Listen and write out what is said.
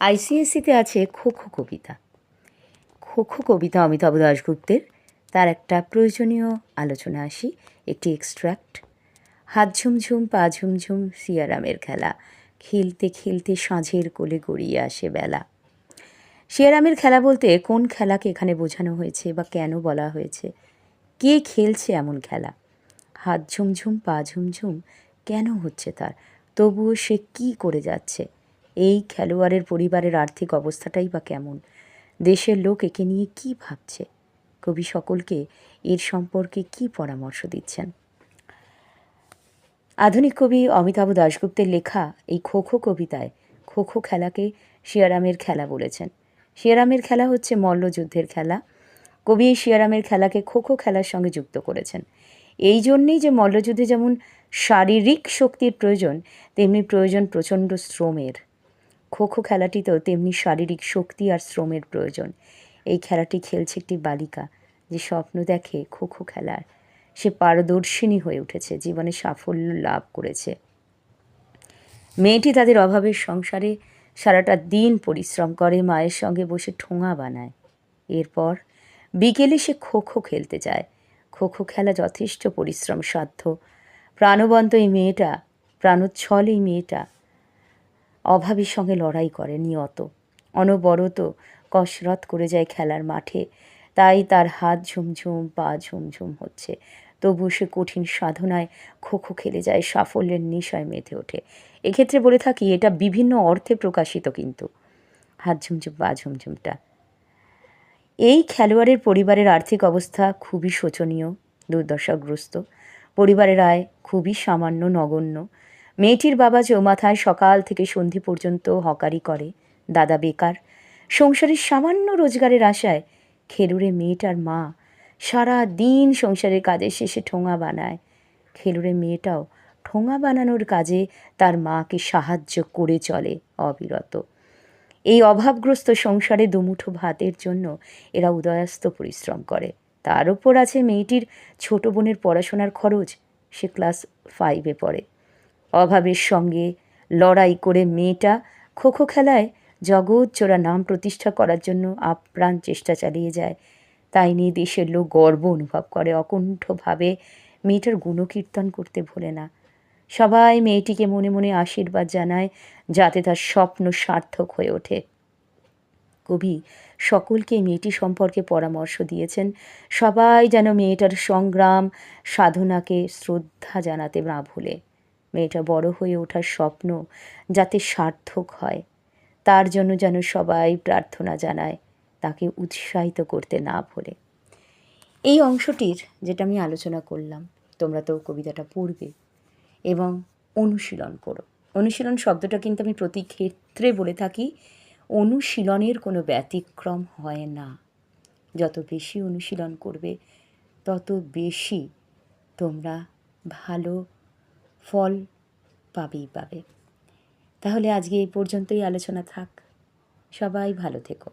আইসিএসসিতে আছে খো খো কবিতা। খো খো কবিতা অমিতাভ দাশগুপ্তের। তার একটা প্রয়োজনীয় আলোচনা আসি, একটি এক্সট্র্যাক্ট হাত ঝুমঝুম, পা ঝুমঝুম, সিয়ারামের খেলা। খেলতে খেলতে সাঁঝের কোলে গড়িয়ে আসে বেলা। সিয়ারামের খেলা বলতে কোন খেলাকে এখানে বোঝানো হয়েছে বা কেন বলা হয়েছে? কে খেলছে এমন খেলা? হাত ঝুমঝুম, পা ঝুমঝুম, কেন হচ্ছে তার? তবুও সে কী করে যাচ্ছে? এই খেলোয়াড়ের পরিবারের আর্থিক অবস্থাটাই বা কেমন? দেশের লোক একে নিয়ে কী ভাবছে? কবি সকলকে এর সম্পর্কে কী পরামর্শ দিচ্ছেন? আধুনিক কবি অমিতাভ দাশগুপ্তের লেখা এই খো খো কবিতায় খো খো খেলাকে শিয়ারামের খেলা বলেছেন। শিয়ারামের খেলা হচ্ছে মল্লযুদ্ধের খেলা। কবি এই শিয়ারামের খেলাকে খো খো খেলার সঙ্গে যুক্ত করেছেন। এই জন্যেই যে মল্লযুদ্ধে যেমন শারীরিক শক্তির প্রয়োজন, তেমনি প্রয়োজন প্রচণ্ড শ্রমের। খো খো খেলাটিতেও তেমনি শারীরিক শক্তি আর শ্রমের প্রয়োজন। এই খেলাটি খেলছে একটি বালিকা, যে স্বপ্ন দেখে খো খো খেলার। সে পারদর্শিনী হয়ে উঠেছে, জীবনে সাফল্য লাভ করেছে। মেয়েটি তাদের অভাবের সংসারে সারাটা দিন পরিশ্রম করে, মায়ের সঙ্গে বসে ঠোঙা বানায়। এরপর বিকেলে সে খো খো খেলতে যায়। খো খো খেলা যথেষ্ট পরিশ্রম সাধ্য প্রাণবন্ত এই মেয়েটা, প্রাণোচ্ছল এই মেয়েটা অভাবের সঙ্গে লড়াই করে নিয়ত। অনবরত কসরত করে যায় খেলার মাঠে। তাই তার হাত ঝুমঝুম, পা ঝুমঝুম হচ্ছে। তবু সে কঠিন সাধনায় খো খো খেলে যায়, সাফল্যের নিশয় মেতে ওঠে। এক্ষেত্রে বলে থাকি, এটা বিভিন্ন অর্থে প্রকাশিত কিন্তু। হাত ঝুমঝুম, পা ঝুমঝুমটা। এই খেলোয়াড়ের পরিবারের আর্থিক অবস্থা খুবই শোচনীয়, দুর্দশাগ্রস্ত। পরিবারের আয় খুবই সামান্য, নগণ্য। মেয়েটির বাবা চৌমাথায় সকাল থেকে সন্ধি পর্যন্ত হকারি করে। দাদা বেকার। সংসারের সামান্য রোজগারের আশায় খেলুড়ে মেয়েটার মা সারা দিন সংসারের কাজের শেষে ঠোঙা বানায়। খেলুড়ে মেয়েটাও ঠোঙা বানানোর কাজে তার মাকে সাহায্য করে চলে অবিরত। এই অভাবগ্রস্ত সংসারে দুমুঠো ভাতের জন্য এরা উদয়াস্ত পরিশ্রম করে। তার উপর আছে মেয়েটির ছোট বোনের পড়াশোনার খরচ। সে ক্লাস ফাইভে পড়ে। অভাবের সঙ্গে লড়াই করে মেয়েটা খো খো খেলায় জগৎ চোরা নাম প্রতিষ্ঠা করার জন্য আপ্রাণ চেষ্টা চালিয়ে যায়। তাই নিয়ে দেশের লোক গর্ব অনুভব করে। অকুণ্ঠভাবে মেয়েটার গুণকীর্তন করতে ভোলে না। সবাই মেয়েটিকে মনে মনে আশীর্বাদ জানায় যাতে তার স্বপ্ন সার্থক হয়ে ওঠে। কবি সকলকে মেয়েটি সম্পর্কে পরামর্শ দিয়েছেন। সবাই যেন মেয়েটার সংগ্রাম, সাধনাকে শ্রদ্ধা জানাতে না ভুলে। মেয়েটা বড় হয়ে ওঠার স্বপ্ন যাতে সার্থক হয়। তার জন্য যেন সবাই প্রার্থনা জানায়, তাকে উৎসাহিত করতে না ভোলে। এই অংশটির যেটা আমি আলোচনা করলাম, তোমরা তো কবিতাটা পড়বে এবং অনুশীলন করো। অনুশীলন শব্দটা কিন্তু আমি প্রতি ক্ষেত্রে বলে থাকি, অনুশীলনের কোনো ব্যতিক্রম হয় না। যত বেশি অনুশীলন করবে, তত বেশি তোমরা ভালো ফল পাবেই পাবে। তাহলে আজকে এই পর্যন্তই আলোচনা থাক। সবাই ভালো থেকো।